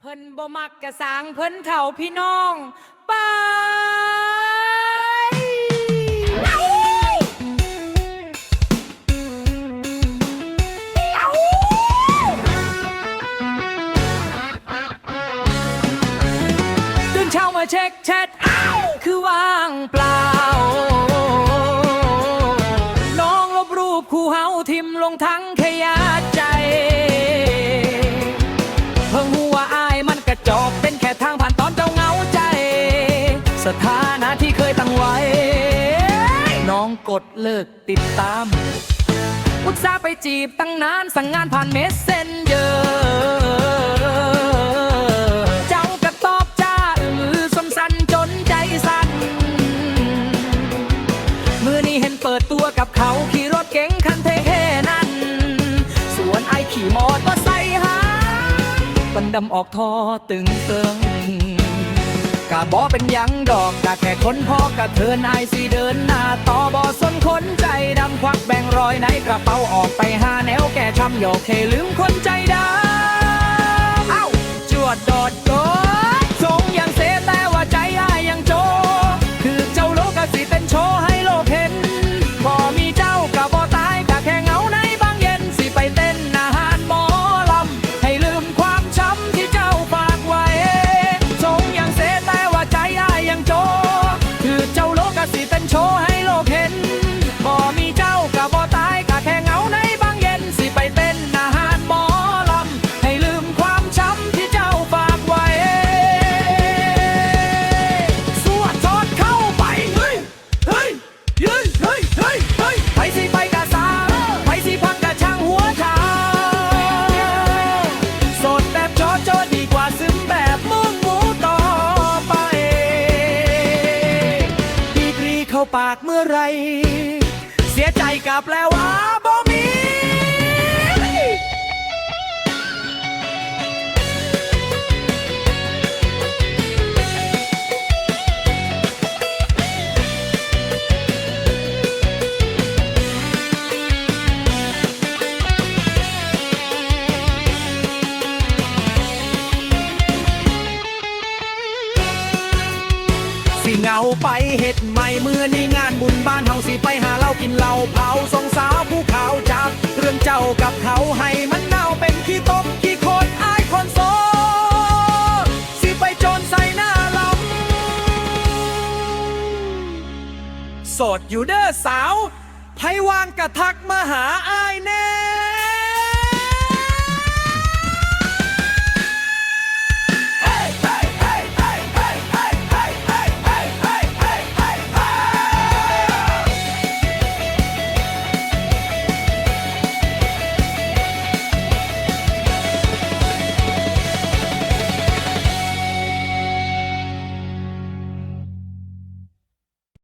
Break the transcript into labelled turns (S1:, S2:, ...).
S1: เพิ่นบ่มักกระสางเพิ่นเถ่าพี่น้อง ไปตื่นเช้ามาเช็คแชทคือว่างเปล่า น้องลบรูปคู่เฮาทิมลงทั้งขยะใจ จกเป็นแค่ทางผ่านตอนเจ้าเงาใจ สถานะที่เคยตั้งไว้ น้องกดเลิกติดตาม อุตส่าห์ไปจีบตั้งนานสั่งงานผ่านเมสเซนเจอเจ้ากระตอบจ้าอือสมสันจนใจสั่นมือนี้เห็นเปิดตัวกับเขาขี่ร ดำออกทอตึงเติงกะบอเป็นยังดอกกะแค่คนพอกะเทินไอายสีเดินหน้าต่อบอสนคนใจดำควักแบ่งรอยในกระเป๋าออกไปหาแนวแก่ช้ำโยกเคลืมคนใจดำ สิ เข้าปากเมื่อไร เสียใจกับแล้วว่า เหงาไปเห็ดใหม่เมื่อนี้งานบุญบ้านเฮาสิไปหาเหล้ากินเหล้าเผาสองสาวผู้ขาวจากเรื่องเจ้ากับเขาให้มันเน่าเป็นขี้ตมขี้โคตรอายคนโซสิไปจรใส่หน้าลำโสดอยู่เด้อสาวไผวางกะทักมาหาอายแน่